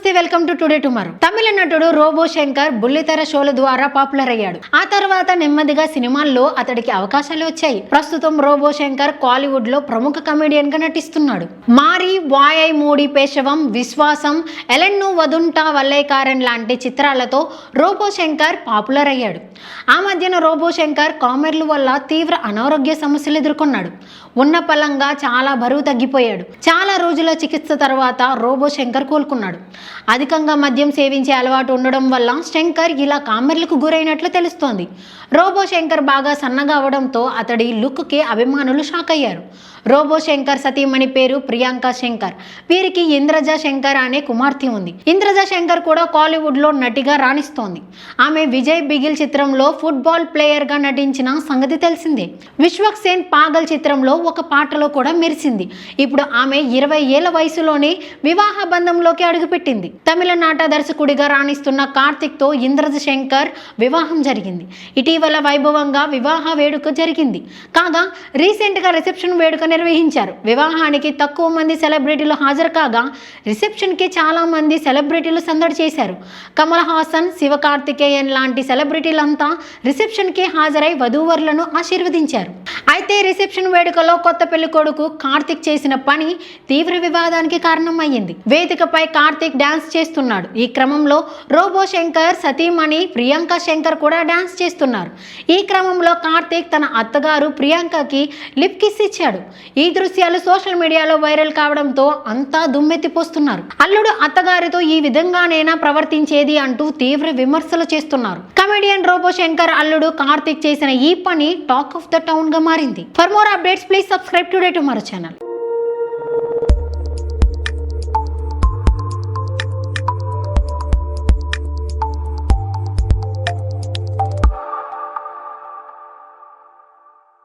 నమస్తే welcome to today tomorrow. తమిళ నటుడు రోబో శంకర్ బుల్లితెర షోల ద్వారా పాపులర్ అయ్యాడు. ఆ తర్వాత నెమ్మదిగా సినిమాల్లో అతడికి అవకాశాలు వచ్చాయి. ప్రస్తుతం రోబో శంకర్ కాలీవుడ్లో ప్రముఖ కమెడియన్గా నటిస్తున్నాడు. మారి వాయై మూడి పేషవం విశ్వాసం ఎలెన్ను వదుంటా వల్లేకారన్ లాంటి చిత్రాలతో రోబో శంకర్ పాపులర్ అయ్యాడు. ఆ మధ్యన రోబో శంకర్ కామెర్లు వల్ల తీవ్ర అనారోగ్య సమస్యలు ఎదుర్కొన్నాడు. ఉన్న పలంగా చాలా బరువు తగ్గిపోయాడు. చాలా రోజుల చికిత్స తర్వాత రోబో శంకర్ కోలుకున్నాడు. అధికంగా మద్యం సేవించే అలవాటు ఉండడం వల్ల శంకర్ ఇలా కామెర్లకు గురైనట్లు తెలుస్తోంది. రోబో శంకర్ బాగా సన్నగా అవడంతో అతడి లుక్కి అభిమానులు షాక్ అయ్యారు. రోబో శంకర్ సతీమణి పేరు ప్రియాంక శంకర్. వీరికి ఇంద్రజ శంకర్ అనే కుమార్తె ఉంది. ఇంద్రజ శంకర్ కూడా కాలీవుడ్లో నటిగా రాణిస్తోంది. ఆమె విజయ్ బిగిల్ చిత్రంలో ఫుట్బాల్ ప్లేయర్గా నటించిన సంగతి తెలిసిందే. విశ్వక్ సేన్ పాగల్ చిత్రంలో ఒక పాటలో కూడా మెరిసింది. ఇప్పుడు ఆమె ఇరవై ఏళ్ళ వయసులోనే వివాహ బంధంలోకి అడుగుపెట్టింది. తమిళనాట దర్శకుడిగా రాణిస్తున్న కార్తిక్తో ఇంద్రజ శంకర్ వివాహం జరిగింది. ఇటీవల వైభవంగా వివాహ వేడుక జరిగింది. కాగా రీసెంట్గా రిసెప్షన్ వేడుక నిర్వహించారు. వివాహానికి తక్కువ మంది సెలబ్రిటీలు హాజరు కాగా రిసెప్షన్కి చాలా మంది సెలబ్రిటీలు సందడి చేశారు. కమల్ హాసన్ శివకార్తికేయన్ లాంటి సెలబ్రిటీలంతా రిసెప్షన్కి హాజరై వధూవరులను ఆశీర్వదించారు. అయితే రిసెప్షన్ వేడుకలో కొత్త పెళ్ళి కొడుకు కార్తిక్ చేసిన పని తీవ్ర వివాదానికి కారణమయ్యింది. వేదికపై కార్తిక్ డాన్స్ చేస్తున్నాడు. ఈ క్రమంలో రోబో శంకర్ సతీమణి ప్రియాంక శంకర్ కూడా డాన్స్ చేస్తున్నారు. ఈ క్రమంలో కార్తిక్ తన అత్తగారు ప్రియాంకకి లిప్ కిస్ ఇచ్చాడు. ఈ దృశ్యాలు సోషల్ మీడియాలో వైరల్ కావడంతో అంతా దుమ్మెత్తిపోస్తున్నారు. అల్లుడు అత్తగారితో ఈ విధంగానైనా ప్రవర్తించేది అంటూ తీవ్ర విమర్శలు చేస్తున్నారు. కమెడియన్ రోబో శంకర్ అల్లుడు కార్తిక్ చేసిన ఈ పని టాక్ ఆఫ్ ద టౌన్గా మారింది. For more updates please subscribe today to మరో ఛానల్.